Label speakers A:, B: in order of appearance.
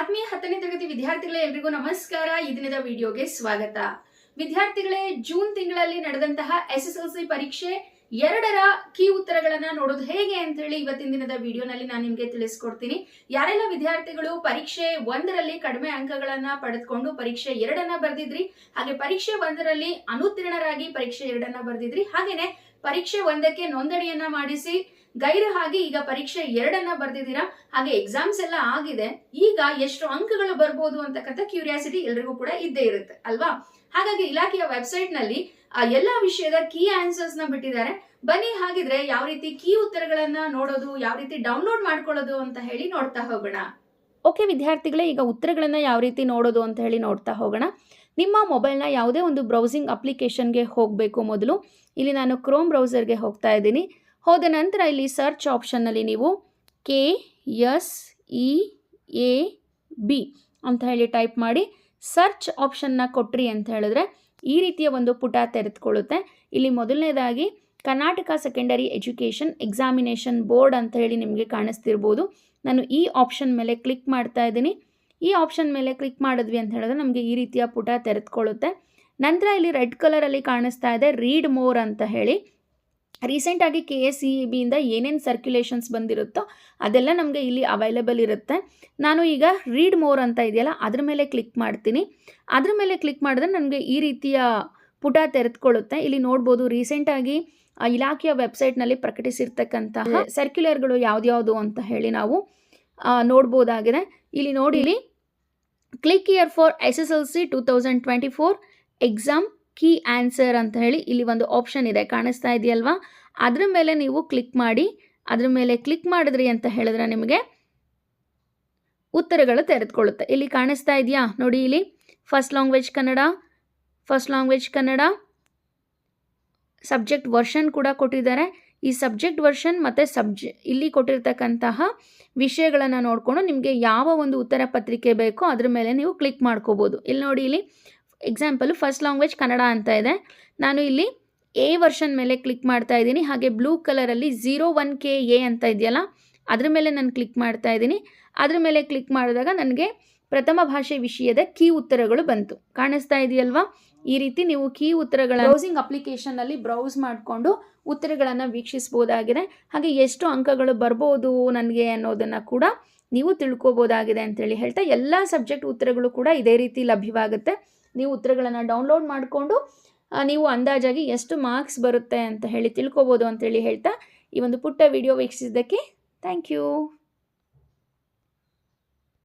A: ಆತ್ಮೀಯ ಹತ್ತನೇ ತರಗತಿ ವಿದ್ಯಾರ್ಥಿಗಳೇ, ಎಲ್ರಿಗೂ ನಮಸ್ಕಾರ. ಈ ದಿನದ ವಿಡಿಯೋಗೆ ಸ್ವಾಗತ. ವಿದ್ಯಾರ್ಥಿಗಳೇ, ಜೂನ್ ತಿಂಗಳಲ್ಲಿ ನಡೆದಂತಹ ಎಸ್ ಎಸ್ ಎಲ್ ಸಿ ಪರೀಕ್ಷೆ ಎರಡರ ಕೀ ಉತ್ತರಗಳನ್ನ ನೋಡೋದು ಹೇಗೆ ಅಂತ ಹೇಳಿ ಇವತ್ತಿನ ದಿನದ ವಿಡಿಯೋನಲ್ಲಿ ನಾನು ನಿಮ್ಗೆ ತಿಳಿಸ್ಕೊಡ್ತೀನಿ. ಯಾರೆಲ್ಲ ವಿದ್ಯಾರ್ಥಿಗಳು ಪರೀಕ್ಷೆ ಒಂದರಲ್ಲಿ ಕಡಿಮೆ ಅಂಕಗಳನ್ನ ಪಡೆದುಕೊಂಡು ಪರೀಕ್ಷೆ ಎರಡನ್ನ ಬರೆದಿದ್ರಿ, ಹಾಗೆ ಪರೀಕ್ಷೆ ಒಂದರಲ್ಲಿ ಅನುತ್ತೀರ್ಣರಾಗಿ ಪರೀಕ್ಷೆ ಎರಡನ್ನ ಬರೆದಿದ್ರಿ, ಹಾಗೇನೆ ಪರೀಕ್ಷೆ ಒಂದಕ್ಕೆ ನೋಂದಣಿಯನ್ನ ಮಾಡಿಸಿ ಗೈರು ಹಾಗೆ ಈಗ ಪರೀಕ್ಷೆ ಎರಡನ್ನ ಬರ್ದಿದ್ದೀರಾ? ಹಾಗೆ ಎಕ್ಸಾಮ್ಸ್ ಎಲ್ಲ ಆಗಿದೆ. ಈಗ ಎಷ್ಟು ಅಂಕಗಳು ಬರ್ಬೋದು ಅಂತಕ್ಕಂಥ ಕ್ಯೂರಿಯಾಸಿಟಿ ಎಲ್ರಿಗೂ ಕೂಡ ಇದ್ದೇ ಇರುತ್ತೆ, ಅಲ್ವಾ? ಹಾಗಾಗಿ ಇಲಾಖೆಯ ವೆಬ್ಸೈಟ್ನಲ್ಲಿ ಎಲ್ಲಾ ವಿಷಯದ ಕೀ ಆನ್ಸರ್ಸ್ನ ಬಿಟ್ಟಿದ್ದಾರೆ. ಬನ್ನಿ ಹಾಗಿದ್ರೆ ಯಾವ ರೀತಿ ಕೀ ಉತ್ತರಗಳನ್ನ ನೋಡೋದು, ಯಾವ ರೀತಿ ಡೌನ್ಲೋಡ್ ಮಾಡ್ಕೊಳ್ಳೋದು ಅಂತ ಹೇಳಿ ನೋಡ್ತಾ ಹೋಗೋಣ. ಓಕೆ ವಿದ್ಯಾರ್ಥಿಗಳೇ, ಈಗ ಉತ್ತರಗಳನ್ನ ಯಾವ ರೀತಿ ನೋಡೋದು ಅಂತ ಹೇಳಿ ನೋಡ್ತಾ ಹೋಗೋಣ. ನಿಮ್ಮ ಮೊಬೈಲ್ನ ಯಾವುದೇ ಒಂದು ಬ್ರೌಸಿಂಗ್ ಅಪ್ಲಿಕೇಶನ್ಗೆ ಹೋಗಬೇಕು ಮೊದಲು. ಇಲ್ಲಿ ನಾನು ಕ್ರೋಮ್ ಬ್ರೌಸರ್ಗೆ ಹೋಗ್ತಾ ಇದ್ದೀನಿ. ಹೋದ ನಂತರ ಇಲ್ಲಿ ಸರ್ಚ್ ಆಪ್ಷನ್ನಲ್ಲಿ ನೀವು K S E A B ಅಂತ ಹೇಳಿ ಟೈಪ್ ಮಾಡಿ ಸರ್ಚ್ ಆಪ್ಷನ್ನ ಕೊಟ್ರಿ ಅಂತ ಹೇಳಿದ್ರೆ ಈ ರೀತಿಯ ಒಂದು ಪುಟ ತೆರೆದುಕೊಳ್ಳುತ್ತೆ. ಇಲ್ಲಿ ಮೊದಲನೇದಾಗಿ Karnataka secondary education examination board ಅಂತ ಹೇಳಿ ನಿಮಗೆ ಕಾಣಿಸ್ತಿರ್ಬೋದು. ನಾನು ಈ ಆಪ್ಷನ್ ಮೇಲೆ ಕ್ಲಿಕ್ ಮಾಡ್ತಾ ಇದ್ದೀನಿ. ಈ ಆಪ್ಷನ್ ಮೇಲೆ ಕ್ಲಿಕ್ ಮಾಡಿದ್ವಿ ಅಂತ ಹೇಳಿದ್ರೆ ನಮಗೆ ಈ ರೀತಿಯ ಪುಟ ತೆರೆದುಕೊಳ್ಳುತ್ತೆ. ನಂತರ ಇಲ್ಲಿ ರೆಡ್ ಕಲರಲ್ಲಿ ಕಾಣಿಸ್ತಾ ಇದೆ ರೀಡ್ ಮೋರ್ ಅಂತ ಹೇಳಿ. ರೀಸೆಂಟಾಗಿ ಕೆ ಎಸ್ ಇ ಬಿಯಿಂದ ಏನೇನು ಸರ್ಕ್ಯುಲೇಷನ್ಸ್ ಬಂದಿರುತ್ತೋ ಅದೆಲ್ಲ ನಮಗೆ ಇಲ್ಲಿ ಅವೈಲೇಬಲ್ ಇರುತ್ತೆ. ನಾನು ಈಗ ರೀಡ್ ಮೋರ್ ಅಂತ ಇದೆಯಲ್ಲ ಅದ್ರ ಮೇಲೆ ಕ್ಲಿಕ್ ಮಾಡ್ತೀನಿ. ಅದ್ರ ಮೇಲೆ ಕ್ಲಿಕ್ ಮಾಡಿದ್ರೆ ನನಗೆ ಈ ರೀತಿಯ ಪುಟ ತೆರೆದುಕೊಳ್ಳುತ್ತೆ. ಇಲ್ಲಿ ನೋಡ್ಬೋದು ರೀಸೆಂಟಾಗಿ ಇಲಾಖೆಯ ವೆಬ್ಸೈಟ್ನಲ್ಲಿ ಪ್ರಕಟಿಸಿರ್ತಕ್ಕಂತಹ ಸರ್ಕ್ಯುಲರ್ಗಳು ಯಾವ್ದ್ಯಾವುದು ಅಂತ ಹೇಳಿ ನಾವು ನೋಡ್ಬೋದಾಗಿದೆ. ಇಲ್ಲಿ ನೋಡಿ ಇಲ್ಲಿ click year for S S L C two thousand twenty four exam key answer ಅಂತ ಹೇಳಿ ಇಲ್ಲಿ ಒಂದು ಆಪ್ಷನ್ ಇದೆ. ಕಾಣಿಸ್ತಾ ಇದೆಯಲ್ವಾ? ಅದ್ರ ಮೇಲೆ ನೀವು ಕ್ಲಿಕ್ ಮಾಡಿ, ಅದ್ರ ಮೇಲೆ ಕ್ಲಿಕ್ ಮಾಡಿದ್ರಿ ಅಂತ ಹೇಳಿದ್ರೆ ನಿಮಗೆ ಉತ್ತರಗಳು ತೆರೆದುಕೊಳ್ಳುತ್ತೆ. ಇಲ್ಲಿ ಕಾಣಿಸ್ತಾ ಇದೆಯಾ? ನೋಡಿ ಇಲ್ಲಿ. First language Kannada first language Kannada. Subject version ಕೂಡ ಕೊಟ್ಟಿದ್ದಾರೆ. ಈ ಸಬ್ಜೆಕ್ಟ್ ವರ್ಷನ್ ಮತ್ತು ಸಬ್ಜೆ ಇಲ್ಲಿ ಕೊಟ್ಟಿರ್ತಕ್ಕಂತಹ ವಿಷಯಗಳನ್ನು ನೋಡಿಕೊಂಡು ನಿಮಗೆ ಯಾವ ಒಂದು ಉತ್ತರ ಪತ್ರಿಕೆ ಬೇಕೋ ಅದ್ರ ಮೇಲೆ ನೀವು ಕ್ಲಿಕ್ ಮಾಡ್ಕೋಬೋದು. ಇಲ್ಲಿ ನೋಡಿ ಇಲ್ಲಿ. ಎಕ್ಸಾಂಪಲು ಫಸ್ಟ್ ಲ್ಯಾಂಗ್ವೇಜ್ ಕನ್ನಡ ಅಂತ ಇದೆ. ನಾನು ಇಲ್ಲಿ ಎ ವರ್ಷನ್ ಮೇಲೆ ಕ್ಲಿಕ್ ಮಾಡ್ತಾ ಇದ್ದೀನಿ. ಹಾಗೆ ಬ್ಲೂ ಕಲರಲ್ಲಿ ಝೀರೋ ಒನ್ ಕೆ ಎ ಅಂತ ಇದೆಯಲ್ಲ, ಅದ್ರ ಮೇಲೆ ನಾನು ಕ್ಲಿಕ್ ಮಾಡ್ತಾ ಇದ್ದೀನಿ. ಅದ್ರ ಮೇಲೆ ಕ್ಲಿಕ್ ಮಾಡಿದಾಗ ನನಗೆ ಪ್ರಥಮ ಭಾಷೆ ವಿಷಯದ ಕೀ ಉತ್ತರಗಳು ಬಂತು. ಕಾಣಿಸ್ತಾ ಇದೆಯಲ್ವಾ? ಈ ರೀತಿ ನೀವು ಕೀ ಉತ್ತರಗಳ ಬ್ರೌಸಿಂಗ್ ಅಪ್ಲಿಕೇಶನ್ನಲ್ಲಿ ಬ್ರೌಸ್ ಮಾಡಿಕೊಂಡು ಉತ್ತರಗಳನ್ನು ವೀಕ್ಷಿಸ್ಬೋದಾಗಿದೆ ಹಾಗೆ ಎಷ್ಟು ಅಂಕಗಳು ಬರ್ಬೋದು ನನಗೆ ಅನ್ನೋದನ್ನು ಕೂಡ ನೀವು ತಿಳ್ಕೊಬೋದಾಗಿದೆ ಅಂತೇಳಿ ಹೇಳ್ತಾ, ಎಲ್ಲ ಸಬ್ಜೆಕ್ಟ್ ಉತ್ತರಗಳು ಕೂಡ ಇದೇ ರೀತಿ ಲಭ್ಯವಾಗುತ್ತೆ. ನೀವು ಉತ್ತರಗಳನ್ನು ಡೌನ್ಲೋಡ್ ಮಾಡಿಕೊಂಡು ನೀವು ಅಂದಾಜಾಗಿ ಎಷ್ಟು ಮಾರ್ಕ್ಸ್ ಬರುತ್ತೆ ಅಂತ ಹೇಳಿ ತಿಳ್ಕೊಬೋದು ಅಂತೇಳಿ ಹೇಳ್ತಾ ಈ ಒಂದು ಪುಟ್ಟ ವಿಡಿಯೋ ವೀಕ್ಷಿಸಿದ್ದಕ್ಕೆ ಥ್ಯಾಂಕ್ ಯು